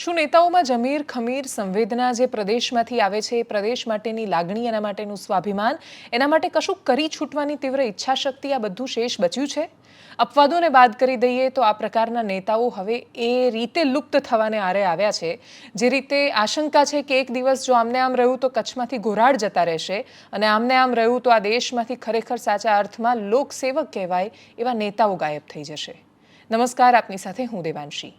શું નેતાઓમાં જમીર, ખમીર સંવેદના જે પ્રદેશમાંથી આવે છે, એ પ્રદેશ માટેની લાગણી, એના માટેનું સ્વાભિમાન, એના માટે કશું કરી છૂટવાની તીવ્ર ઈચ્છાશક્તિ આ બધું શેષ બચ્યું છે? અપવાદોને બાદ કરી દઈએ તો આ પ્રકારના નેતાઓ હવે એ રીતે લુપ્ત થવાને આરે આવ્યા છે. જે રીતે આશંકા છે કે એક દિવસ જો આમને આમ રહ્યું તો કચ્છમાંથી ઘોરાડ જતા રહેશે અને આમને આમ રહ્યું તો આ દેશમાંથી ખરેખર સાચા અર્થમાં લોકસેવક કહેવાય એવા નેતાઓ ગાયબ થઈ જશે. નમસ્કાર, આપની સાથે હું દેવાંશી.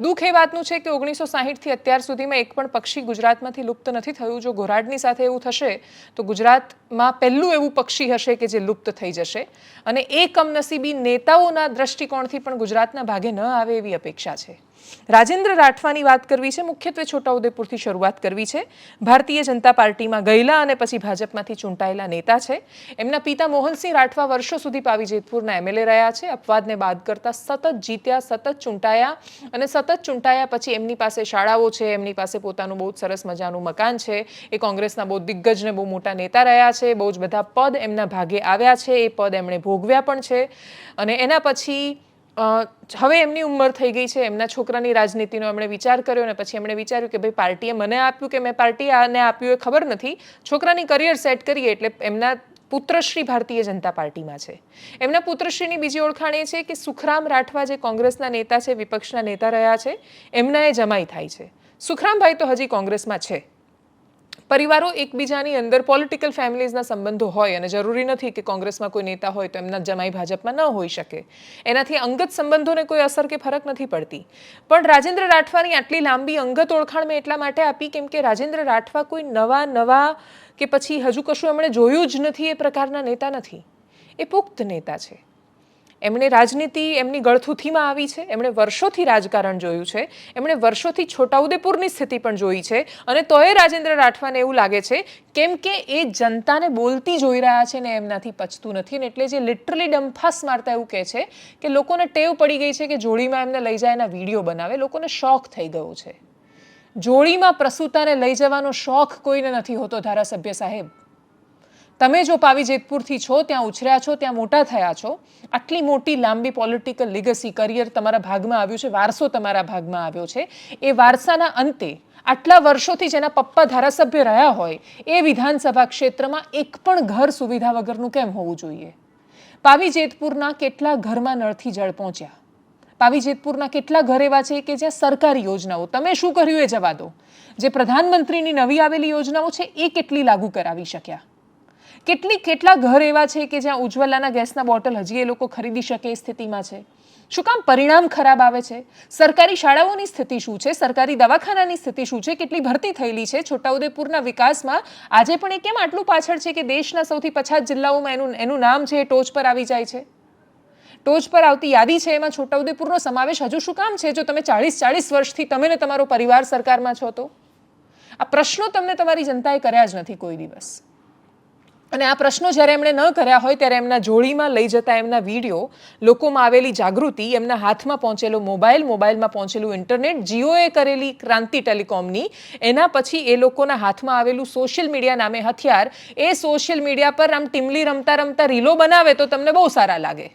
દુઃખ એ વાતનું છે કે ઓગણીસો સાહીઠથી અત્યાર સુધીમાં એક પણ પક્ષી ગુજરાતમાંથી લુપ્ત નથી થયું. જો ઘોરાડની સાથે એવું થશે, તો ગુજરાતમાં પહેલું એવું પક્ષી હશે કે જે લુપ્ત થઈ જશે. અને એ કમનસીબી નેતાઓના દ્રષ્ટિકોણથી પણ ગુજરાતના ભાગે ન આવે એવી અપેક્ષા છે. રાજેન્દ્ર રાઠવાની વાત કરવી છે. મુખ્યત્વે છોટાઉદેપુરથી શરૂઆત કરવી છે. ભારતીય જનતા પાર્ટીમાં ગયેલા અને પછી ભાજપમાંથી ચૂંટાયેલા નેતા છે. એમના પિતા મોહનસિંહ રાઠવા વર્ષો સુધી પાવી જેતપુરના એમએલએ રહ્યા છે. અપવાદને બાદ કરતા સતત જીત્યા, સતત ચૂંટાયા અને સતત ચૂંટાયા પછી એમની પાસે શાળાઓ છે, એમની પાસે પોતાનું બહુ જ સરસ મજાનું મકાન છે. એ કોંગ્રેસના બહુ દિગ્ગજ ને બહુ મોટા નેતા રહ્યા છે. બહુ જ બધા પદ એમના ભાગે આવ્યા છે. એ પદ એમણે ભોગવ્યા પણ છે. અને એના પછી હવે એમની ઉંમર થઈ ગઈ છે. એમના છોકરાની રાજનીતિનો એમણે વિચાર કર્યો અને પછી એમણે વિચાર્યું કે ભાઈ પાર્ટીએ મને આપ્યું કે મેં પાર્ટી આને આપ્યું એ ખબર નથી. છોકરાની કરિયર સેટ કરીએ એટલે એમના પુત્રશ્રી ભારતીય જનતા પાર્ટીમાં છે. એમના પુત્રશ્રીની બીજી ઓળખાણ એ છે કે સુખરામ રાઠવા જે કોંગ્રેસના નેતા છે, વિપક્ષના નેતા રહ્યા છે, એમના એ જમાઈ થાય છે. સુખરામભાઈ તો હજી કોંગ્રેસમાં છે. પરિવારો એકબીજાની અંદર પોલિટિકલ ફેમિલીઝના સંબંધો હોય અને જરૂરી નથી કે કોંગ્રેસમાં કોઈ નેતા હોય તો એમના જમાઈ ભાજપમાં ન હોઈ શકે. એનાથી અંગત સંબંધોને કોઈ અસર કે ફરક નથી પડતી. પણ રાજેન્દ્ર રાઠવાની આટલી લાંબી અંગત ઓળખાણ મેં એટલા માટે આપી કેમ કે રાજેન્દ્ર રાઠવા કોઈ નવા નવા કે પછી હજુ કશું એમણે જોયું જ નથી એ પ્રકારના નેતા નથી. એ પુખ્ત નેતા છે. એમણે રાજનીતિ એમની ગળથુથીમાં આવી છે, એમણે વર્ષોથી રાજકારણ જોયું છે, એમણે વર્ષોથી છોટાઉદેપુરની સ્થિતિ પણ જોઈ છે અને તોય રાજેન્દ્ર રાઠવાને એવું લાગે છે કેમ કે એ જનતાને બોલતી જોઈ રહ્યા છે ને એમનાથી પચતું નથી ને એટલે જે લિટરલી ડંફાસ મારતા એવું કહે છે કે લોકોને ટેવ પડી ગઈ છે કે જોડીમાં એમને લઈ જાય એના વીડિયો બનાવે, લોકોને શોખ થઈ ગયો છે. જોડીમાં પ્રસૂતાને લઈ જવાનો શોખ કોઈને નથી હોતો ધારાસભ્ય સાહેબ. તમે જો પાવી જેતપુરથી છો, ત્યાં ઉછર્યા છો, ત્યાં મોટા થયા છો, આટલી મોટી લાંબી પોલિટિકલ લિગસી કરિયર તમારા ભાગમાં આવ્યું છે, વારસો તમારા ભાગમાં આવ્યો છે, એ વારસાના અંતે આટલા વર્ષોથી જેના પપ્પા ધારાસભ્ય રહ્યા હોય, એ વિધાનસભા ક્ષેત્રમાં એક પણ ઘર સુવિધા વગરનું કેમ હોવું જોઈએ? પાવી જેતપુરના કેટલા ઘરમાં નળથી જળ પહોંચ્યા? પાવી જેતપુરના કેટલા ઘર એવા છે કે જ્યાં સરકારી યોજનાઓ, તમે શું કર્યું એ જવા દો? જે પ્રધાનમંત્રીની નવી આવેલી યોજનાઓ છે, એ કેટલી લાગુ કરાવી શક્યા? કેટલી કેટલા ઘર એવા છે કે જ્યાં ઉજ્જવલાના ગેસના બોટલ હજી એ લોકો ખરીદી શકે એ સ્થિતિમાં છે? શું કામ પરિણામ ખરાબ આવે છે? સરકારી શાળાઓની સ્થિતિ શું છે? સરકારી દવાખાનાની સ્થિતિ શું છે? કેટલી ભરતી થયેલી છે? છોટાઉદેપુરના વિકાસમાં આજે પણ એ કેમ આટલું પાછળ છે કે દેશના સૌથી પછાત જિલ્લાઓમાં એનું એનું નામ છે એ ટોચ પર આવી જાય છે? ટોચ પર આવતી યાદી છે એમાં છોટાઉદેપુરનો સમાવેશ હજુ શું કામ છે? જો તમે ચાળીસ ચાળીસ વર્ષથી તમે ને તમારો પરિવાર સરકારમાં છો તો? આ પ્રશ્નો તમને તમારી જનતાએ કર્યા જ નથી કોઈ દિવસ. અને આ પ્રશ્નો જ્યારે એમણે ન કર્યા હોય ત્યારે એમના જોડીમાં લઈ જતા એમના વીડિયો લોકોમાં આવેલી જાગૃતિ, એમના હાથમાં પહોંચેલો મોબાઈલ, મોબાઈલમાં પહોંચેલું ઇન્ટરનેટ, જીઓએ કરેલી ક્રાંતિ ટેલિકોમની, એના પછી એ લોકોના હાથમાં આવેલું સોશિયલ મીડિયા નામે હથિયાર, એ સોશિયલ મીડિયા પર આમ ટીમલી રમતા રમતા રીલો બનાવે તો તમને બહુ સારા લાગે.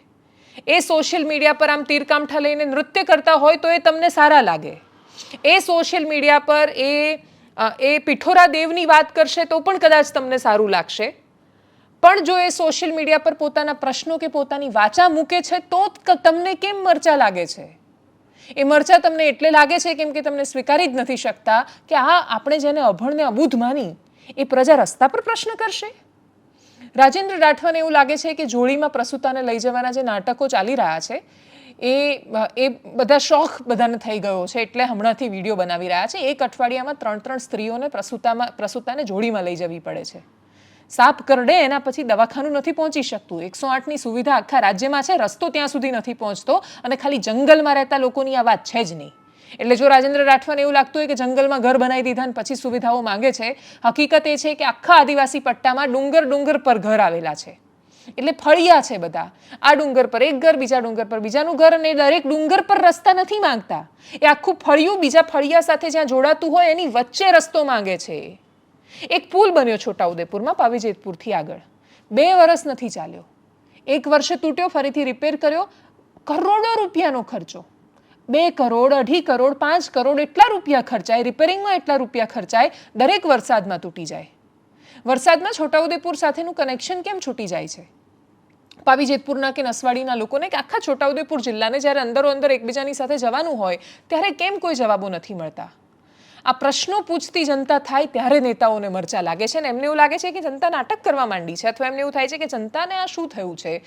એ સોશિયલ મીડિયા પર આમ તીરકામઠા લઈને નૃત્ય કરતા હોય તો એ તમને સારા લાગે. એ સોશિયલ મીડિયા પર એ એ પિઠોરા દેવની વાત કરશે તો પણ કદાચ તમને સારું લાગશે. પણ જો એ સોશિયલ મીડિયા પર પોતાના પ્રશ્નો કે પોતાની વાચા મૂકે છે, તો તમને કેમ મરચા લાગે છે? એ મરચા તમને એટલે લાગે છે કેમ કે તમને સ્વીકારી જ નથી શકતા કે આ આપણે જેને અભણને અબૂધ માની, એ પ્રજા રસ્તા પર પ્રશ્ન કરશે? રાજેન્દ્ર રાઠવાને એવું લાગે છે કે જોડીમાં પ્રસૂતાને લઈ જવાના જે નાટકો ચાલી રહ્યા છે, એ એ બધા શોખ બધાને થઈ ગયો છે એટલે હમણાંથી વીડિયો બનાવી રહ્યા છે. એક અઠવાડિયામાં ત્રણ ત્રણ સ્ત્રીઓને પ્રસૂતામાં પ્રસૂતાને જોડીમાં લઈ જવી પડે છે. સાપ કરડે, એના પછી દવાખાનું નથી પહોંચી શકતું. એકસો આઠની સુવિધા આખા રાજ્યમાં છે, રસ્તો ત્યાં સુધી નથી પહોંચતો અને ખાલી જંગલમાં રહેતા લોકોની આ વાત છે જ નહીં. એટલે જો રાજેન્દ્ર રાઠવાને એવું લાગતું હોય કે જંગલમાં ઘર બનાવી દીધા અને પછી સુવિધાઓ માંગે છે, હકીકત એ છે કે આખા આદિવાસી પટ્ટામાં ડુંગર ડુંગર પર ઘર આવેલા છે. એટલે ફળિયા છે બધા. આ ડુંગર પર એક ઘર, બીજા ડુંગર પર બીજાનું ઘર અને દરેક ડુંગર પર રસ્તા નથી માંગતા. એ આખું ફળિયું બીજા ફળિયા સાથે જ્યાં જોડાતું હોય એની વચ્ચે રસ્તો માંગે છે. એક પુલ બન્યો છોટાઉદેપુરમાં, પાવીજેતપુરથી આગળ. બે વર્ષ નથી ચાલ્યો. એક વર્ષે તૂટ્યો, ફરીથી રિપેર કર્યો. કરોડો રૂપિયાનો ખર્ચો. બે કરોડ, અઢી કરોડ, પાંચ કરોડ એટલા રૂપિયા ખર્ચાય રિપેરિંગમાં એટલા રૂપિયા ખર્ચાય, દરેક વરસાદમાં તૂટી જાય. વરસાદમાં છોટાઉદેપુર સાથેનું કનેક્શન કેમ છૂટી જાય છે? પાવી જેતપુરના કે નસવાડીના લોકોને કે આખા છોટાઉદેપુર જિલ્લાને જ્યારે અંદરો અંદર એકબીજાની સાથે જવાનું હોય, ત્યારે કેમ કોઈ જવાબો નથી મળતા? આ પ્રશ્નો પૂછતી જનતા થાય ત્યારે નેતાઓને મરચા લાગે છે ને એમને એવું લાગે છે કે જનતા નાટક કરવા માંડી છે અથવા એમને એવું થાય છે કે જનતાને આ શું થયું છે?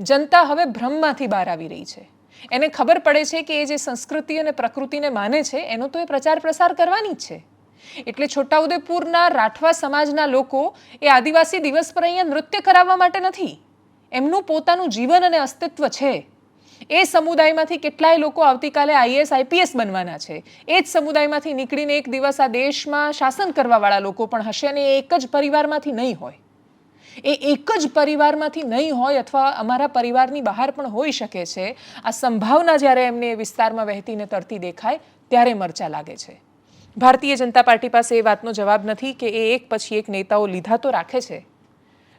જનતા હવે ભ્રમમાંથી બહાર આવી રહી છે. એને ખબર પડે છે કે એ જે સંસ્કૃતિ અને પ્રકૃતિને માને છે, એનો તો એ પ્રચાર પ્રસાર કરવાની જ છે. એટલે છોટાઉદેપુરના રાઠવા સમાજના લોકો એ આદિવાસી દિવસ પર અહીંયા નૃત્ય કરાવવા માટે નથી. એમનું પોતાનું જીવન અને અસ્તિત્વ છે. એ સમુદાયમાંથી કેટલાય લોકો આવતીકાલે આઈએસ, આઈપીએસ બનવાના છે. એ જ સમુદાયમાંથી નીકળીને એક દિવસ આ દેશમાં શાસન કરવાવાળા લોકો પણ હશે અને એક જ પરિવારમાંથી નહીં હોય. એ એક જ પરિવારમાંથી નહીં હોય અથવા અમારા પરિવારની બહાર પણ હોઈ શકે છે. આ સંભાવના જ્યારે એમને એ વિસ્તારમાં વહેતીને તરતી દેખાય, ત્યારે મરચા લાગે છે. ભારતીય જનતા પાર્ટી પાસે એ વાતનો જવાબ નથી કે એ એક પછી એક નેતાઓ લીધા તો રાખે છે.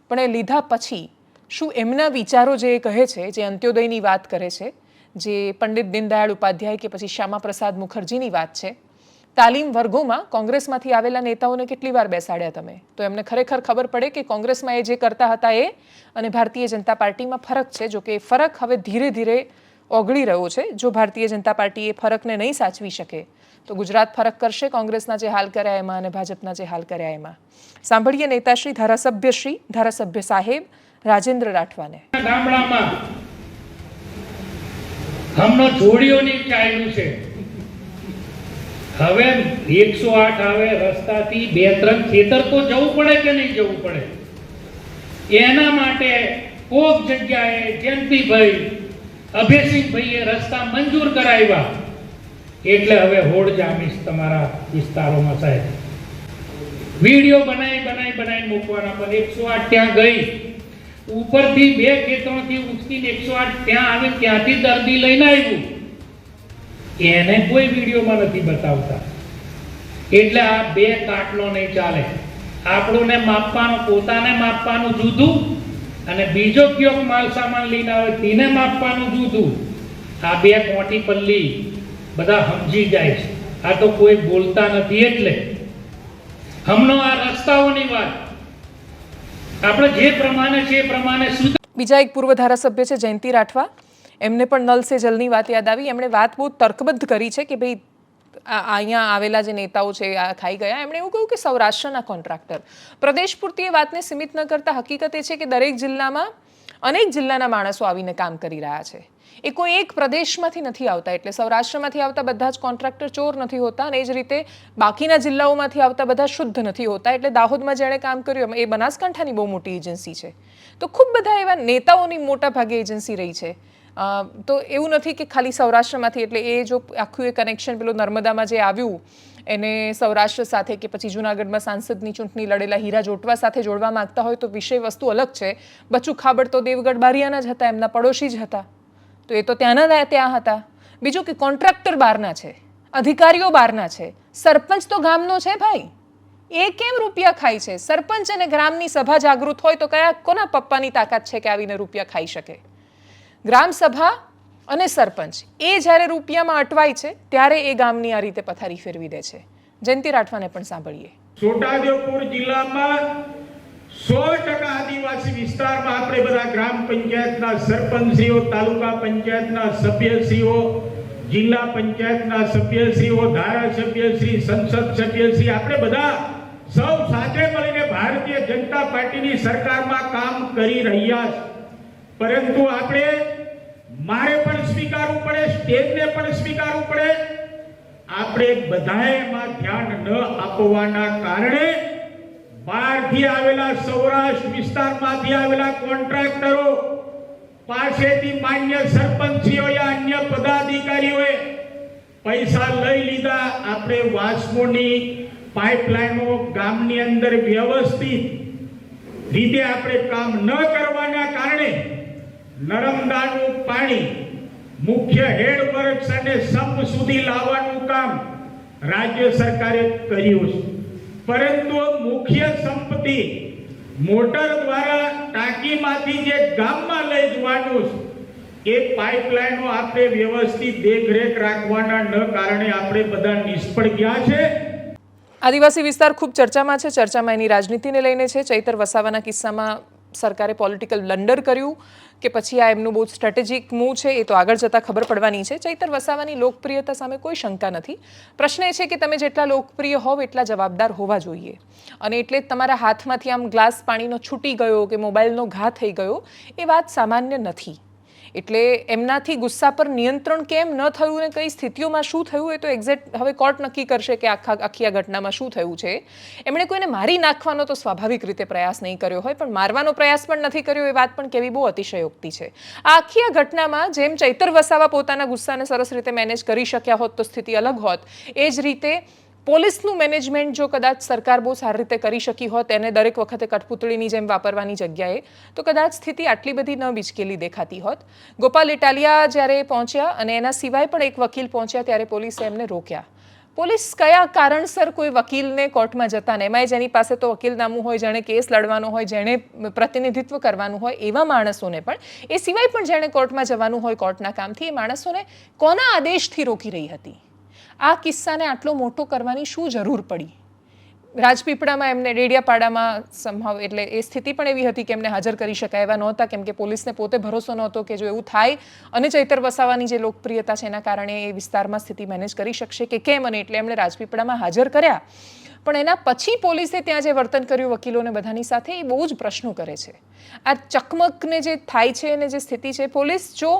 પણ એ લીધા પછી શું એમના વિચારો જે કહે છે, જે અંત્યોદયની વાત કરે છે, જે પંડિત દીનદયાળ ઉપાધ્યાય કે પછી શ્યામા પ્રસાદ મુખર્જીની વાત છે, તાલીમ વર્ગોમાં કોંગ્રેસમાંથી આવેલા નેતાઓને કેટલી વાર બેસાડ્યા તમે? તો એમને ખરેખર ખબર પડે કે કોંગ્રેસમાં એ જે કરતા હતા એ અને ભારતીય જનતા પાર્ટીમાં ફરક છે જો કે એ ફરક હવે ધીરે ધીરે ઓગળી રહ્યો છે. જો ભારતીય જનતા પાર્ટી એ ફરકને નહીં સાચવી શકે, તો ગુજરાત ફરક કરશે કોંગ્રેસના જે હાલ કર્યા એમાં અને ભાજપના જે હાલ કર્યા એમાં. સાંભળીએ નેતાશ્રી, ધારાસભ્યશ્રી, ધારાસભ્ય સાહેબ રાજેન્દ્ર રાઠવાને. ગામડામાં હમણાં હવે એકસો આઠ આવે, રસ્તાથી બે ત્રણ ખેતર જવું પડે કે નહીં જવું પડે? એના માટે કોક જગ્યાએ જયંતિભાઈ અભયસિંહભાઈએ રસ્તા મંજૂર કરાવ્યા. એટલે હવે હોડ જામીશ તમારા વિસ્તારોમાં સાહેબ. વીડિયો બનાવી બનાવી બનાવી મૂકવાના પણ એકસો આઠ ત્યાં ગઈ. ઉપરથી બે ખેતરોથી ઉચકીને એકસો આઠ ત્યાં આવે ત્યાંથી દર્દી લઈને આવ્યું. એને કોઈ વિડીયોમાં નથી બતાવતા. એટલે આ બે કાટલો નહીં ચાલે. આપણને માપવાનું, પોતાને માપવાનું જુદું અને બીજો કયો માલ સામાન લઈને આવે તેને માપવાનું જુદું. આ બે કોટી પલ્લી બધા સમજી જાય છે. આ તો કોઈ બોલતા નથી એટલે. હમણાં આ રસ્તાઓની વાત. આપણે જે પ્રમાણે છે એ પ્રમાણે શુદ્ધ બીજા એક પૂર્વ ધારાસભ્ય છે, જયંતિ રાઠવા. એમને પણ નલ સે જલની વાત યાદ આવી. એમણે વાત બહુ તર્કબદ્ધ કરી છે કે ભાઈ અહીંયા આવેલા જે નેતાઓ છે, આ ખાઈ ગયા. એમણે એવું કહ્યું કે સૌરાષ્ટ્રના કોન્ટ્રાક્ટર. પ્રદેશ પૂરતી એ વાતને સીમિત ન કરતા હકીકત એ છે કે દરેક જિલ્લામાં અનેક જિલ્લાના માણસો આવીને કામ કરી રહ્યા છે. એ કોઈ એક પ્રદેશમાંથી નથી આવતા, એટલે સૌરાષ્ટ્રમાંથી આવતા બધા જ કોન્ટ્રાક્ટર ચોર નથી હોતા અને એ જ રીતે બાકીના જિલ્લાઓમાંથી આવતા બધા શુદ્ધ નથી હોતા, એટલે દાહોદમાં જેણે કામ કર્યું એ બનાસકાંઠાની બહુ મોટી એજન્સી છે. તો ખૂબ બધા એવા નેતાઓની મોટા ભાગે એજન્સી રહી છે. તો એવું નથી કે ખાલી સૌરાષ્ટ્રમાંથી, એટલે એ જો આખું એ કનેક્શન પેલું નર્મદામાં જે આવ્યું એને સૌરાષ્ટ્ર સાથે કે પછી જુનાગઢમાં સાંસદની ચૂંટણી લડેલા હીરા જોટવા સાથે જોડવા માંગતા હોય તો વિષય વસ્તુ અલગ છે. બચ્ચુ ખાબડ તો દેવગઢ બારિયાના જ હતા, એમના પડોશી જ હતા. તો એ તો ત્યાંના ત્યાં હતા. બીજું કે કોન્ટ્રાક્ટર બહારના છે, અધિકારીઓ બહારના છે. સરપંચ તો ગામનો છે ભાઈ. એ કેમ રૂપિયા ખાય છે? સરપંચ અને ગ્રામની સભા જાગૃત હોય તો કયા, કોના પપ્પાની તાકાત છે કે આવીને રૂપિયા ખાઈ શકે? ગ્રામ સભા અને સરપંચ, એ જ્યારે રૂપિયામાં અટવાય છે, ત્યારે એ ગામની આ રીતે પથારી ફેરવી દે છે. જયંતિ રાઠવાને પણ સાંભળીએ. છોટાઉદેપુર જિલ્લામાં સો ટકા આદિવાસી વિસ્તારમાં આપણે બધા ગ્રામ પંચાયતના સરપંચશ્રીઓ, તાલુકા પંચાયતના સભ્યશ્રીઓ, જિલ્લા પંચાયતના સભ્યશ્રીઓ, ધારાસભ્યશ્રી, સંસદ સભ્યશ્રી, આપણે બધા સૌ સાથે મળીને ભારતીય જનતા પાર્ટીની સરકારમાં કામ કરી રહ્યા છે. પરંતુ આપણે મારે પણ સ્વીકારવું પડે સ્ટેજને પણ સ્વીકારવું પડે. આપણે બધાએ એમાં ધ્યાન ન આપવાના કારણે બહારથી આવેલા સૌરાષ્ટ્ર વિસ્તારમાંથી આવેલા કોન્ટ્રાક્ટરો પાસેથી માન્ય સરપંચીઓએ, અન્ય પદાધિકારીઓએ પૈસા લઈ લીધા. આપણે વાસ્મોની પાઇપલાઇનો ગામની અંદર વ્યવસ્થિત રીતે આપણે કામ ન કરવાના કારણે નર્મદાનું પાણી મુખ્ય હેડ વર્ક્સ અને સંપ સુધી લાવવાનું કામ રાજ્ય સરકારે કર્યું છે. પરંતુ મુખ્ય સંપત્તિ મોટર દ્વારા ટાંકીમાંથી જે ગામમાં લઈ જવાનું છે, એ પાઇપલાઇનો આપણે વ્યવસ્થિત દેખરેખ રાખવાના ન કારણે આપણે બધા નિષ્ફળ ગયા છે. આદિવાસી વિસ્તાર ખૂબ ચર્ચામાં છે. ચર્ચામાં એની રાજનીતિને લઈને છે. ચૈતર વસાવાના કિસ્સામાં સરકારે પોલિટિકલ બ્લન્ડર કર્યું કે પછી આ એમનું બહુ સ્ટ્રેટેજિક મૂવ છે, એ તો આગળ જતાં ખબર પડવાની છે. ચૈતર વસાવાની લોકપ્રિયતા સામે કોઈ શંકા નથી. પ્રશ્ન એ છે કે તમે જેટલા લોકપ્રિય હોવ, એટલા જવાબદાર હોવા જોઈએ. અને એટલે જ તમારા હાથમાંથી આમ ગ્લાસ પાણીનો છૂટી ગયો કે મોબાઈલનો ઘા થઈ ગયો, એ વાત સામાન્ય નથી. એટલે એમનાથી ગુસ્સા પર નિયંત્રણ કેમ ન થયું ને કઈ સ્થિતિઓમાં શું થયું એ તો એક્ઝેક્ટ હવે કોર્ટ નક્કી કરશે કે આખા, આખી આ ઘટનામાં શું થયું છે. એમણે કોઈને મારી નાખવાનો તો સ્વાભાવિક રીતે પ્રયાસ નહીં કર્યો હોય, પણ મારવાનો પ્રયાસ પણ નથી કર્યો એ વાત પણ કેવી બહુ અતિશયોક્તિ છે. આ આખી આ ઘટનામાં જેમ ચૈતર વસાવા પોતાના ગુસ્સાને સરસ રીતે મેનેજ કરી શક્યા હોત, તો સ્થિતિ અલગ હોત, એ જ રીતે પોલીસનું મેનેજમેન્ટ જો કદાચ સરકાર બહુ સારી રીતે કરી શકી હોત, એને દરેક વખતે કઠપૂતળીની જેમ વાપરવાની જગ્યાએ, તો કદાચ સ્થિતિ આટલી બધી ન બિચકેલી દેખાતી હોત. ગોપાલ ઇટાલિયા જ્યારે પહોંચ્યા અને એના સિવાય પણ એક વકીલ પહોંચ્યા, ત્યારે પોલીસે એમને રોક્યા. પોલીસ કયા કારણસર કોઈ વકીલને કોર્ટમાં જતા ને? એમાંય જેની પાસે તો વકીલનામું હોય, જેણે કેસ લડવાનો હોય, જેણે પ્રતિનિધિત્વ કરવાનું હોય, એવા માણસોને પણ. એ સિવાય પણ જેણે કોર્ટમાં જવાનું હોય કોર્ટના કામથી, એ માણસોને કોના આદેશથી રોકી રહી હતી? આ કિસ્સાને આટલો મોટો કરવાની શું જરૂર પડી? રાજપીપળામાં એમને, ડેડિયાપાડામાં સંભાવ, એટલે એ સ્થિતિ પણ એવી હતી કે એમને હાજર કરી શકાય એવા નહોતા, કેમ કે પોલીસને પોતે ભરોસો નહોતો કે જો એવું થાય અને ચૈતર વસાવાની જે લોકપ્રિયતા છે એના કારણે એ વિસ્તારમાં સ્થિતિ મેનેજ કરી શકશે કે કેમ અને એટલે એમણે રાજપીપળામાં હાજર કર્યા. પણ એના પછી પોલીસે ત્યાં જે વર્તન કર્યું વકીલોને બધાની સાથે, એ બહુ જ પ્રશ્નો કરે છે. આ ચકમકને જે થાય છે અને જે સ્થિતિ છે, પોલીસ જો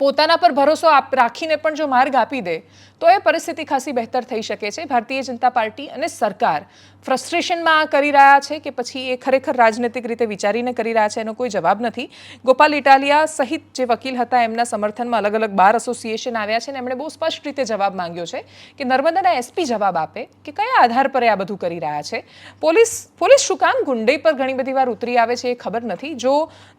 પોતાના પર ભરોસો આપ, રાખીને પણ જો માર્ગ આપી દે, તો એ પરિસ્થિતિ ખાસી બહેતર થઈ શકે છે. ભારતીય જનતા પાર્ટી અને સરકાર ફ્રસ્ટ્રેશનમાં આ કરી રહ્યા છે કે પછી એ ખરેખર રાજનૈતિક રીતે વિચારીને કરી રહ્યા છે એનો કોઈ જવાબ નથી. ગોપાલ ઇટાલિયા સહિત જે વકીલ હતા એમના સમર્થનમાં અલગ અલગ બાર એસોસિએશન આવ્યા છે અને એમણે બહુ સ્પષ્ટ રીતે જવાબ માંગ્યો છે કે નર્મદાના એસપી જવાબ આપે કે કયા આધાર પર આ બધું કરી રહ્યા છે. પોલીસ પોલીસ શું કામ ગુંડઈ પર ઘણી બધી વાર ઉતરી આવે છે એ ખબર નથી. જો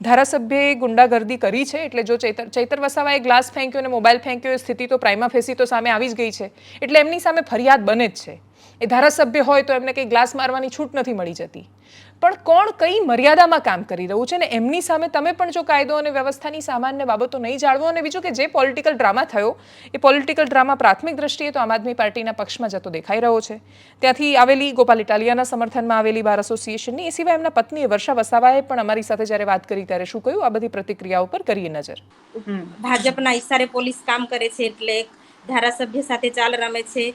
ધારાસભ્યએ ગુંડાગર્દી કરી છે, એટલે જો ચૈતર ચૈતર વસાવાએ ગ્લાસ ફેંક્યો અને મોબાઈલ ફેંક્યો, એ સ્થિતિ તો પ્રાઇમા ફેસી તો સામે આવી જ ગઈ છે. એટલે એમની સામે ફરિયાદ બને જ છે. એ ધારાસભ્ય હોય તો એમને કંઈ ગ્લાસ મારવાની છૂટ નથી મળી જતી. પણ કોણ કઈ મર્યાદામાં કામ કરી રહ્યું છે ને એમની સામે તમે પણ જો કાયદો અને વ્યવસ્થાની સામાન્ય બાબતો નહીં જાળવો અને બીજું કે જે પોલિટિકલ ડ્રામા થયો, એ પોલિટિકલ ડ્રામા પ્રાથમિક દ્રષ્ટિએ તો આમ આદમી પાર્ટીના પક્ષમાં જતો દેખાઈ રહ્યો છે. ત્યાંથી આવેલી ગોપાલ ઇટાલિયાના સમર્થનમાં આવેલી બાર એસોસિએશનની એ સિવાય એમના પત્ની વર્ષા વસાવાએ પણ અમારી સાથે જ્યારે વાત કરી ત્યારે શું કહ્યું? આ બધી પ્રતિક્રિયાઓ પર કરીએ નજર. ભાજપના ઈશારે પોલીસ કામ કરે છે એટલે ધારાસભ્ય સાથે ચાલ રમે છે.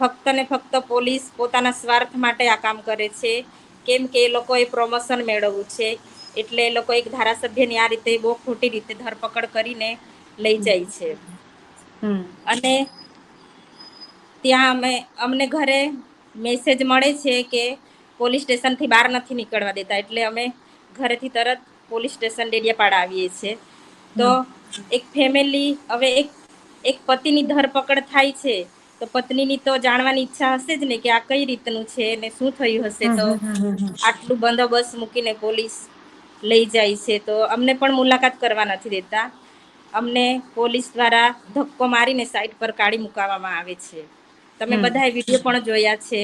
ફક્ત ને ફક્ત પોલીસ પોતાના સ્વાર્થ માટે આ કામ કરે છે. કેમ કે એ લોકોએ પ્રમોશન મેળવવું છે. એટલે એ લોકો એક ધારાસભ્યની આ રીતે બહુ ખોટી રીતે ધરપકડ કરીને લઈ જાય છે. અને ત્યાં અમે અમને ઘરે મેસેજ મળે છે કે પોલીસ સ્ટેશનથી બહાર નથી નીકળવા દેતા. એટલે અમે ઘરેથી તરત પોલીસ સ્ટેશન ડેડિયાપાડા આવીએ છીએ તો એક ફેમિલી હવે એક એક પતિની ધરપકડ થાય છે. તો પત્નીની તો જાણવાની ઈચ્છા હશે જ ને કે આ કઈ રીતનું છે ને શું થયું હશે તો આટલું બંદોબસ્ત મૂકીને પોલીસ લઈ જાય છે. તો અમને પણ મુલાકાત કરવા નથી દેતા. અમને પોલીસ દ્વારા ધક્કો મારીને સાઈડ પર કાઢી મુકાવવામાં આવે છે. તમે બધાએ વીડિયો પણ જોયા છે.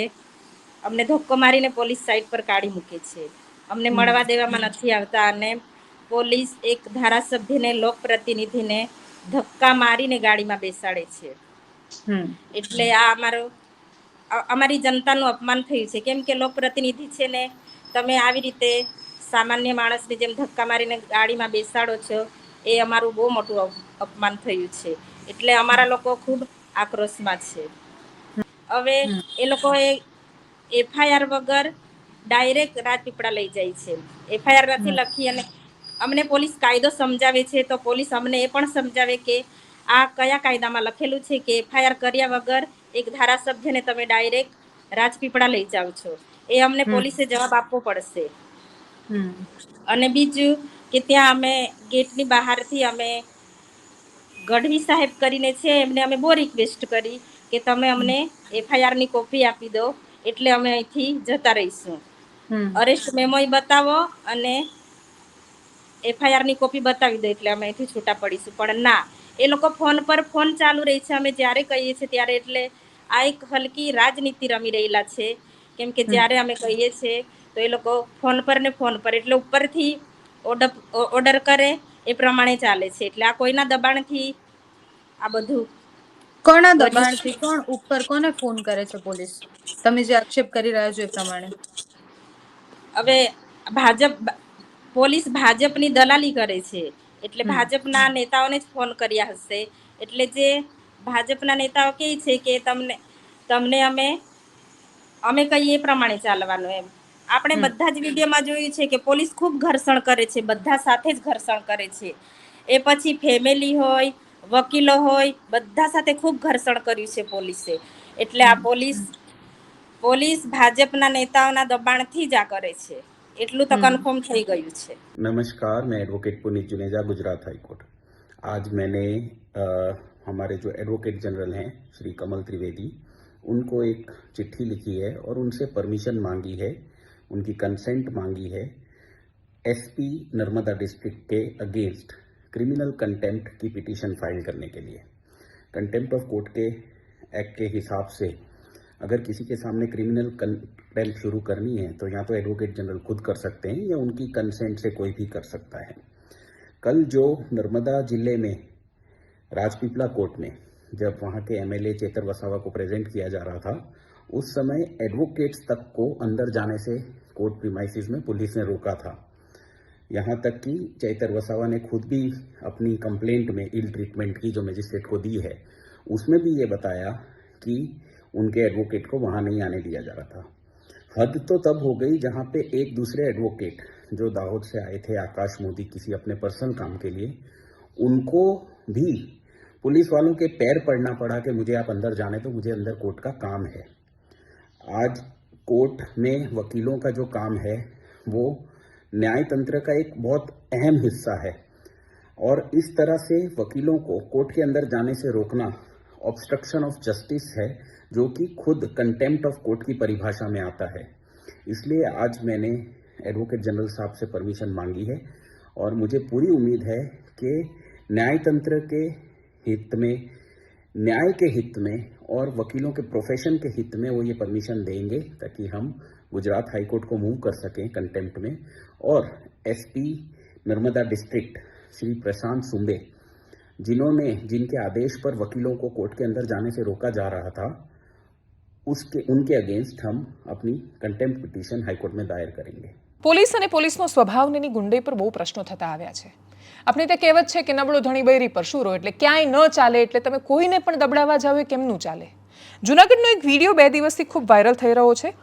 અમને ધક્કો મારીને પોલીસ સાઈડ પર કાઢી મૂકે છે. અમને મળવા દેવામાં નથી આવતા અને પોલીસ એક ધારાસભ્યને લોકપ્રતિનિધિને ધક્કા મારીને ગાડીમાં બેસાડે છે. એટલે આ અમારો અમારી જનતાનું અપમાન થયું છે. કેમ કે લોકપ્રતિનિધિ છે ને તમે આવી રીતે સામાન્ય માણસને જેમ ધક્કા મારીને ગાડીમાં બેસાડો છો એ અમારું બહુ મોટું અપમાન થયું છે. એટલે અમારા લોકો ખૂબ આક્રોશમાં છે. હવે એ લોકોએ એફઆઈઆર વગર ડાયરેક્ટ રાજપીપળા લઈ જાય છે. એફઆઈઆર નથી લખી અને અમને પોલીસ કાયદો સમજાવે છે તો પોલીસ અમને એ પણ સમજાવે કે આ કયા કાયદામાં લખેલું છે કે એફઆઈઆર કર્યા વગર એક ધારાસભ્યને તમે ડાયરેક્ટ રાજપીપળા લઈ જાઓ છો? એ અમને પોલીસે જવાબ આપવો પડશે. અને બીજું કે ત્યાં અમે ગેટની બહારથી અમે ગઢવી સાહેબ કરીને છે એમને અમે બહુ રિક્વેસ્ટ કરી કે તમે અમને એફઆઈઆરની કોપી આપી દો એટલે અમે અહીંથી જતા રહીશું. અરેસ્ટ મેમો બતાવો અને એફઆઈઆરની કોપી બતાવી દો એટલે અમે અહીંથી છૂટા પડીશું. પણ ના એ લોકો ફોન પર ફોન ચાલુ રહી છે. અમે જ્યારે કહીએ છીએ ત્યારે એટલે આ એક હલકી રાજનીતિ રમી રહેલા છે. કેમ કે જ્યારે અમે કહીએ છીએ તો એ લોકો ફોન પર ને ફોન પર એટલે ઉપરથી ઓર્ડર ઓર્ડર કરે એ પ્રમાણે ચાલે છે. એટલે આ કોઈના દબાણથી આ બધું કોના દબાણથી કોણ ઉપર કોને ફોન કરે છે પોલીસ? તમે જે આક્ષેપ કરી રહ્યા છો એ પ્રમાણે. હવે ભાજપ પોલીસ ભાજપની દલાલી કરે છે. એટલે ભાજપના નેતાઓને જ ફોન કર્યા હશે. એટલે જે ભાજપના નેતાઓ કહે છે કે તમને તમને અમે અમે કહીએ એ પ્રમાણે ચાલવાનું એમ. આપણે બધા જ વિડીયોમાં જોયું છે કે પોલીસ ખૂબ ઘર્ષણ કરે છે બધા સાથે જ ઘર્ષણ કરે છે. એ પછી ફેમિલી હોય વકીલો હોય બધા સાથે ખૂબ ઘર્ષણ કર્યું છે પોલીસે. એટલે આ પોલીસ પોલીસ ભાજપના નેતાઓના દબાણથી જ આ કરે છે. એટલું તો કન્ફર્મ થઈ ગયું છે नमस्कार मैं advocate Puneet Juneja Gujarat high court आज मैंने अ, हमारे जो एडवोकेट जनरल हैं श्री कमल त्रिवेदी उनको एक चिट्ठी लिखी है और उनसे परमिशन मांगी है उनकी कंसेंट मांगी है एसपी नर्मदा डिस्ट्रिक्ट के अगेंस्ट क्रिमिनल कंटेम्प्ट की पिटीशन फाइल करने के लिए कंटेम्प्ट ऑफ कोर्ट के एक्ट के हिसाब से अगर किसी के सामने क्रिमिनल कंटेम्प्ट शुरू करनी है तो या तो एडवोकेट जनरल खुद कर सकते हैं, या उनकी कंसेंट से कोई भी कर सकता है। कल जो नर्मदा ज़िले में, राजपीपला कोर्ट में, जब वहाँ के एमएलए चेतर वसावा को प्रेजेंट किया जा रहा था, उस समय एडवोकेट्स तक को अंदर जाने से कोर्ट प्रीमाइसिस में पुलिस ने रोका था। यहाँ तक कि चैतर वसावा ने खुद भी अपनी कंप्लेंट में इल ट्रीटमेंट की जो मजिस्ट्रेट को दी है, उसमें भी ये बताया कि उनके एडवोकेट को वहाँ नहीं आने दिया जा रहा था। हद तो तब हो गई जहाँ पे एक दूसरे एडवोकेट जो दाहोद से आए थे, आकाश मोदी किसी अपने पर्सनल काम के लिए, उनको भी पुलिस वालों के पैर पड़ना पड़ा कि मुझे आप अंदर जाने तो मुझे अंदर कोर्ट का काम है। आज कोर्ट में वकीलों का जो काम है, वो न्याय तंत्र का एक बहुत अहम हिस्सा है। और इस तरह से वकीलों को कोर्ट के अंदर जाने से रोकना ऑब्स्ट्रक्शन ऑफ़ जस्टिस है, जो कि खुद कंटेम्प्ट ऑफ़ कोर्ट की परिभाषा में आता है। इसलिए आज मैंने एडवोकेट जनरल साहब से परमिशन मांगी है और मुझे पूरी उम्मीद है कि न्याय तंत्र के हित में, न्याय के हित में और वकीलों के प्रोफेशन के हित में वो ये परमिशन देंगे ताकि हम गुजरात हाई कोर्ट को मूव कर सकें कंटेम्प्ट में। और एसपी नर्मदा डिस्ट्रिक्ट श्री प्रशांत सुंबे जिन्होंने जिनके आदेश पर वकीलों को कोर्ट के अंदर जाने से रोका जा रहा था उसके उनके अगेंस्ट हम अपनी कंटेम्प्ट पिटीशन हाईकोर्ट में दायर करेंगे પોલીસ અને પોલીસનો સ્વભાવ ને એની ગુંડે પર બહુ પ્રશ્નો થતા આવ્યા છે આપણે તે કહેવત છે કે નબળો ધણી બૈરી પર શુરો એટલે ક્યાંય ન ચાલે એટલે તમે કોઈને પણ દબડાવવા જાવ એ કેમનું ચાલે જુનાગઢનો એક વિડીયો બે દિવસથી ખૂબ વાયરલ થઈ રહ્યો છે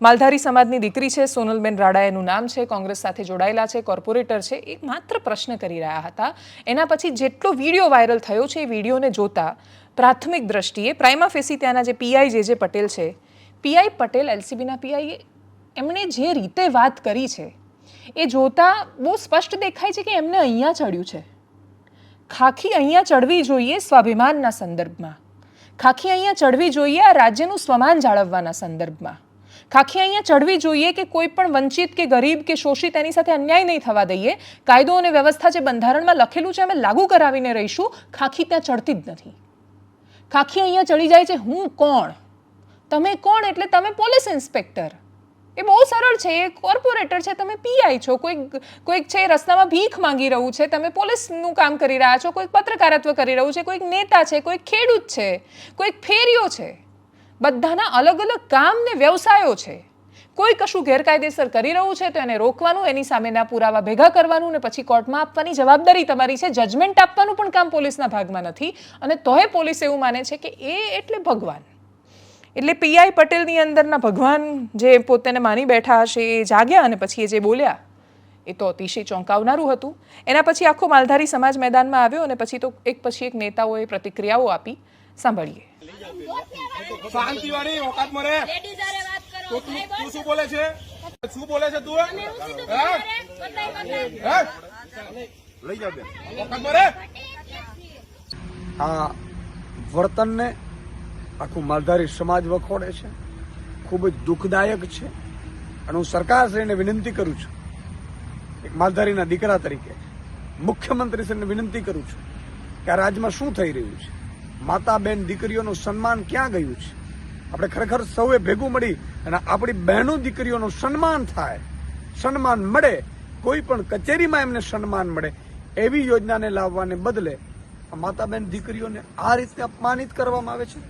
માલધારી સમાજની દીકરી છે, સોનલબેન રાડા એનું નામ છે, કોંગ્રેસ સાથે જોડાયેલા છે, કોર્પોરેટર છે, એ માત્ર પ્રશ્ન કરી રહ્યા હતા. એના પછી જેટલો વીડિયો વાયરલ થયો છે, એ વિડીયોને જોતા પ્રાથમિક દ્રષ્ટિએ પ્રાઇમા ફેસી ત્યાંના જે પીઆઈ જે જે પટેલ છે પીઆઈ પટેલ એલસીબીના પીઆઈએ એમણે જે રીતે વાત કરી છે, એ જોતા બહુ સ્પષ્ટ દેખાય છે કે એમને અહીંયા ચડ્યું છે. ખાખી અહીંયા ચડવી જોઈએ સ્વાભિમાનના સંદર્ભમાં. ખાખી અહીંયા ચડવી જોઈએ આ રાજ્યનું સ્વમાન જાળવવાના સંદર્ભમાં. ખાખી અહીંયા ચડવી જોઈએ કે કોઈ પણ વંચિત કે ગરીબ કે શોષિત એની સાથે અન્યાય નહીં થવા દઈએ. કાયદો અને વ્યવસ્થા જે બંધારણમાં લખેલું છે, અમે લાગુ કરાવીને રહીશું. ખાખી ત્યાં ચડતી જ નથી. ખાખી અહીંયા ચડી જાય છે, હું કોણ? તમે કોણ? એટલે તમે પોલીસ ઇન્સ્પેક્ટર. એ બહુ સરળ છે, એ કોર્પોરેટર છે, તમે પીઆઈ છો. કોઈક કોઈક છે રસ્તામાં ભીખ માંગી રહ્યું છે, તમે પોલીસનું કામ કરી રહ્યા છો, કોઈક પત્રકારત્વ કરી રહ્યું છે, કોઈક નેતા છે, કોઈક ખેડૂત છે, કોઈક ફેરીઓ છે. બધાના અલગ અલગ કામ ને વ્યવસાયો છે. કોઈ કશું ગેરકાયદેસર કરી રહ્યું છે તો એને રોકવાનું, એની સામેના પુરાવા ભેગા કરવાનું ને પછી કોર્ટમાં આપવાની જવાબદારી તમારી છે. જજમેન્ટ આપવાનું પણ કામ પોલીસના ભાગમાં નથી. અને તોય પોલીસ એવું માને છે કે એ એટલે ભગવાન. એટલે પીઆઈ પટેલની અંદરના ભગવાન જે પોતાને માની બેઠા હશે, એ જાગ્યા અને પછી એ જે બોલ્યા, એ તો અતિશય ચોંકાવનારું હતું. એના પછી આખો માલધારી સમાજ મેદાનમાં આવ્યો અને પછી તો એક પછી એક નેતાઓએ પ્રતિક્રિયાઓ આપી. સાંભળીએ. શાંતિ વાળી ઓકાત મરે. તું તું શું બોલે છે? શું બોલે છે તું? લઈ જાવ ઓકાત મરે? આ વર્તનને આખું માલધારી સમાજ વખોડે છે. ખૂબ જ દુઃખદાયક છે. અને હું સરકારશ્રીને વિનંતી કરું છું. એક માલધારીના દીકરા તરીકે મુખ્યમંત્રીશ્રીને વિનંતી કરું છું કે આ રાજ્યમાં શું થઈ રહ્યું છે? માતા બેન દીકરીઓનું સન્માન ક્યાં ગયું છે? આપણે ખરેખર સૌએ ભેગું મળી અને આપણી બહેનો દીકરીઓનું સન્માન થાય, સન્માન મળે, કોઈ પણ કચેરીમાં એમને સન્માન મળે, એવી યોજનાને લાવવાને બદલે આ માતાબેન દીકરીઓને આ રીતે અપમાનિત કરવામાં આવે છે?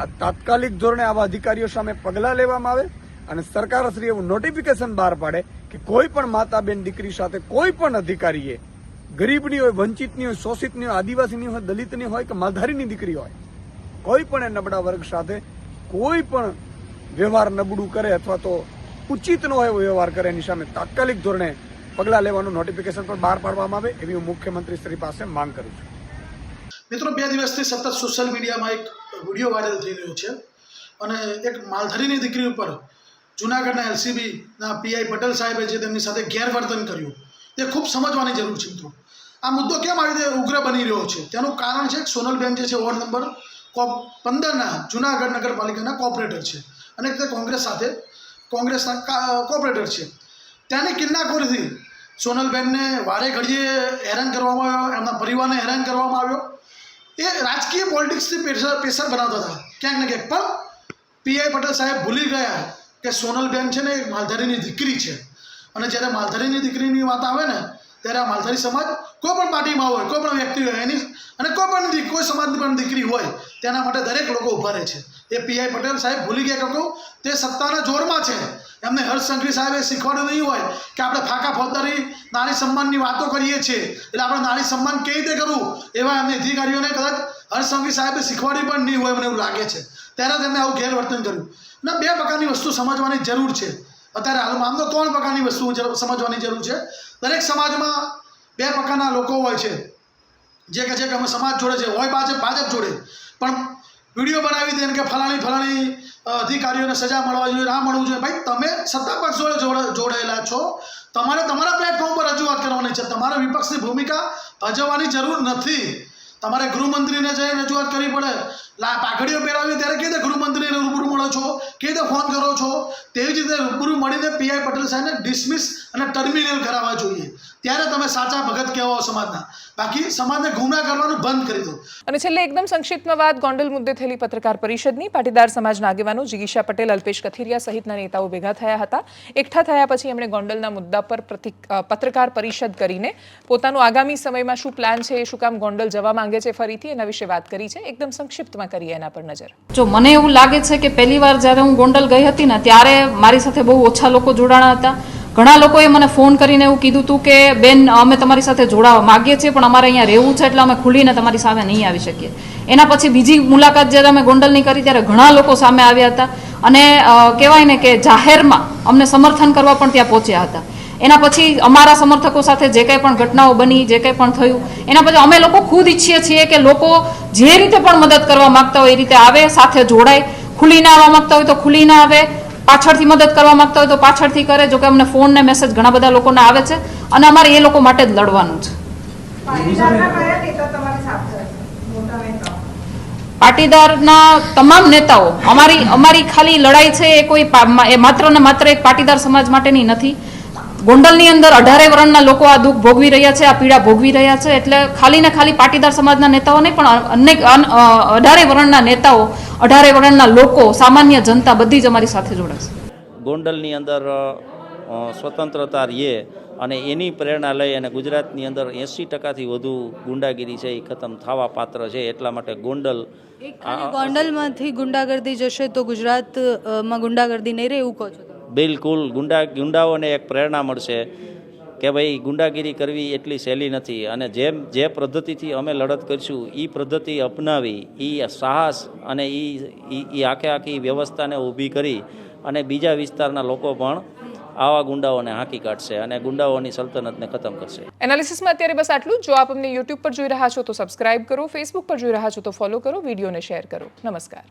આ તાત્કાલિક ધોરણે આવા અધિકારીઓ સામે પગલાં લેવામાં આવે અને સરકારશ્રી એવું નોટિફિકેશન બહાર પાડે કે કોઈ પણ માતા બેન દીકરી સાથે કોઈ પણ અધિકારીએ ગરીબની હોય, વંચિતની હોય, શોષિતની હોય, આદિવાસીની હોય, દલિતની હોય કે માલધારીની દીકરી હોય, કોઈ પણ નબળા વર્ગ સાથે કોઈ પણ વ્યવહાર નબળું કરે અથવા તો ઉચિત ન હોય વ્યવહાર કરે, એની સામે તાત્કાલિક ધોરણે પગલાં લેવાનું નોટિફિકેશન પણ બહાર પાડવામાં આવે, એવી હું મુખ્યમંત્રી શ્રી પાસે માંગ કરું છું. મિત્રો, બે દિવસથી સતત સોશિયલ મીડિયામાં એક વીડિયો વાયરલ થઈ રહ્યો છે અને એક માલધારીની દીકરી ઉપર જુનાગઢના એલસીબીના પીઆઈ પટેલ સાહેબે જે તેમની સાથે ગેરવર્તન કર્યું, તે ખૂબ સમજવાની જરૂર છે, મિત્રો. આ મુદ્દો કેમ આવી રીતે ઉગ્ર બની રહ્યો છે? તેનું કારણ છે સોનલબેન જે છે, વોર્ડ નંબર પંદરના જુનાગઢ નગરપાલિકાના કોર્પોરેટર છે અને તે કોંગ્રેસ સાથે કોંગ્રેસના કોર્પોરેટર છે. ત્યાંની કિન્નાખોરીથી સોનલબેનને વારે ઘડીએ હેરાન કરવામાં આવ્યો, એમના પરિવારને હેરાન કરવામાં આવ્યો. એ રાજકીય પોલિટિક્સથી પ્રેશર પ્રેશર બનાવતા હતા, ક્યાંક ને ક્યાંક. પણ પીઆઈ પટેલ સાહેબ ભૂલી ગયા કે સોનલબેન છે ને એક માલધારીની દીકરી છે. અને જ્યારે માલધારીની દીકરીની વાત આવે ને ત્યારે આ માલધારી સમાજ કોઈ પણ પાર્ટીમાં હોય કોઈ પણ વ્યક્તિ હોય, એની અને કોઈ પણ કોઈ સમાજની પણ દીકરી હોય, તેના માટે દરેક લોકો ઊભા રહે છે. એ પીઆઈ પટેલ સાહેબ, ભૂલી ગયા કે કહું તે સત્તાના જોરમાં છે. એમને હર્ષ સંઘવી સાહેબે શીખવાડ્યું નહીં હોય કે આપણે ફાંકા ફોજદારી નારી સન્માનની વાતો કરીએ છીએ. એટલે આપણે નારી સન્માન કેવી રીતે કરવું? એવા એમને અધિકારીઓને કદાચ હર્ષ સંઘવી સાહેબે શીખવાડી પણ નહીં હોય મને એવું લાગે છે. ત્યારે તેમણે આવું ગેરવર્તન કર્યું. અને બે પ્રકારની વસ્તુ સમજવાની જરૂર છે. અત્યારે હાલમાં આમ તો ત્રણ પ્રકારની વસ્તુ જરૂર- સમજવાની જરૂર છે. દરેક સમાજમાં બે પ્રકારના લોકો હોય છે. જે કે છે કે અમે સમાજ જોડે છે. હોય ભાજપ ભાજપ જોડે. પણ વીડિયો બનાવી દે કે ફલાણી ફલાણી અધિકારીઓને સજા મળવા જોઈએ ના મળવું જોઈએ. ભાઈ, તમે સત્તા પક્ષ જોડે જોડે- જોડાયેલા છો. તમારે તમારા પ્લેટફોર્મ પર રજૂઆત કરવાની છે. તમારે વિપક્ષની ભૂમિકા ભજવવાની જરૂર નથી. તમારે ગૃહમંત્રીને જઈને રજૂઆત કરવી પડે. લા, પાઘડીઓ પહેરાવી ત્યારે કઈ રીતે ગૃહમંત્રીને રૂબરૂ મળો છો? કઈ રીતે ફોન કરો છો? તેવી જ રીતે રૂબરૂ મળીને પીઆઈ પટેલ સાહેબને ડિસમિસ અને ટર્મિનલ કરાવવા જોઈએ. ત્યારે તમે સાચા ભગત કહેવાઓ સમાજના. બાકી સમાજને ગુમરા કરવાનું બંધ કરી દો. અને છેલ્લે એકદમ સંક્ષિપ્તમાં વાત ગોંડલ મુદ્દે થયેલી પત્રકાર પરિષદની. પાટીદાર સમાજના આગેવાનો જિગીશા પટેલ અલ્પેશ કથિરિયા સહિતના નેતાઓ ભેગા થયા હતા. એકઠા થયા પછી એમણે ગોંડલના મુદ્દા પર પ્રતિ પત્રકાર પરિષદ કરીને પોતાનું આગામી સમયમાં શું પ્લાન છે એ શું કામ ગોંડલ જવા માંગે છે ફરીથી એના વિશે વાત કરી છે. એકદમ સંક્ષિપ્તમાં કરીએ એના પર નજર. જો મને એવું લાગે છે કે પહેલી વાર જ્યારે હું ગોંડલ ગઈ હતી ને ત્યારે મારી સાથે બહુ ઓછા લોકો જોડાણા હતા. ઘણા લોકોએ મને ફોન કરીને એવું કીધું હતું કે, બેન, અમે તમારી સાથે જોડાવા માગીએ છીએ, પણ અમારે અહીંયા રહેવું છે એટલે અમે ખુલીને તમારી સામે નહીં આવી શકીએ. એના પછી બીજી મુલાકાત જ્યારે અમે ગોંડલની કરી, ત્યારે ઘણા લોકો સામે આવ્યા હતા. અને કહેવાય ને કે જાહેરમાં અમને સમર્થન કરવા પણ ત્યાં પહોંચ્યા હતા. એના પછી અમારા સમર્થકો સાથે જે કંઈ પણ ઘટનાઓ બની, જે કંઈ પણ થયું, એના પછી અમે લોકો ખુદ ઈચ્છીએ છીએ કે લોકો જે રીતે પણ મદદ કરવા માગતા હોય એ રીતે આવે, સાથે જોડાય. ખુલીને આવવા માંગતા હોય તો ખુલીને આવે. પાછળથી મદદ કરવા માંગતા હોય તો પાછળથી કરે, જો કે અમને ફોન ને મેસેજ ઘણા બધા લોકોના આવે છે અને અમારે એ લોકો માટે જ લડવાનું છે. પાટીદારના તમામ નેતાઓ, અમારી અમારી ખાલી લડાઈ છે એ કોઈ એ માત્ર ને માત્ર એક પાટીદાર સમાજ માટેની નથી. ગોંડલની અંદર અઢારે વર્ણના લોકો આ દુઃખ ભોગવી રહ્યા છે, આ પીડા ભોગવી રહ્યા છે, એટલે ખાલી ને ખાલી પાટીદાર સમાજના નેતાઓ નહીં પણ અનેક અન- અઢારે વર્ણના નેતાઓ અઢારે વર્ણના લોકો સામાન્ય જનતા બધી જ અમારી સાથે જોડાશે. ગોંડલની અંદર સ્વતંત્રતા રહીએ અને એની પ્રેરણા લઈ અને ગુજરાતની અંદર એંસી ટકાથી વધુ ગુંડાગીરી છે એ ખતમ થવા પાત્ર છે એટલા માટે ગોંડલ ગોંડલમાંથી ગુંડાગર્દી જશે તો ગુજરાતમાં ગુંડાગર્દી નહીં રહે એવું કહો છો બિલકુલ ગુંડા ગુંડાઓને એક પ્રેરણા મળશે. કે ભાઈ, ગુંડાગીરી કરવી એટલી સહેલી નથી. અને જેમ, જે પદ્ધતિથી અમે લડત કરીશું એ પદ્ધતિ અપનાવી એ સાહસ અને એ એ આખે આખી વ્યવસ્થાને ઊભી કરી અને બીજા વિસ્તારના લોકો પણ આવા ગુંડાઓને હાંકી કાઢશે અને ગુંડાઓની સલ્તનતને ખતમ કરશે. એનાલિસિસમાં અત્યારે બસ આટલું જો આપ અમને યુટ્યુબ પર જોઈ રહ્યા છો તો સબસ્ક્રાઇબ કરો, ફેસબુક પર જોઈ રહ્યા છો તો ફોલો કરો, વિડીયોને શેર કરો. નમસ્કાર.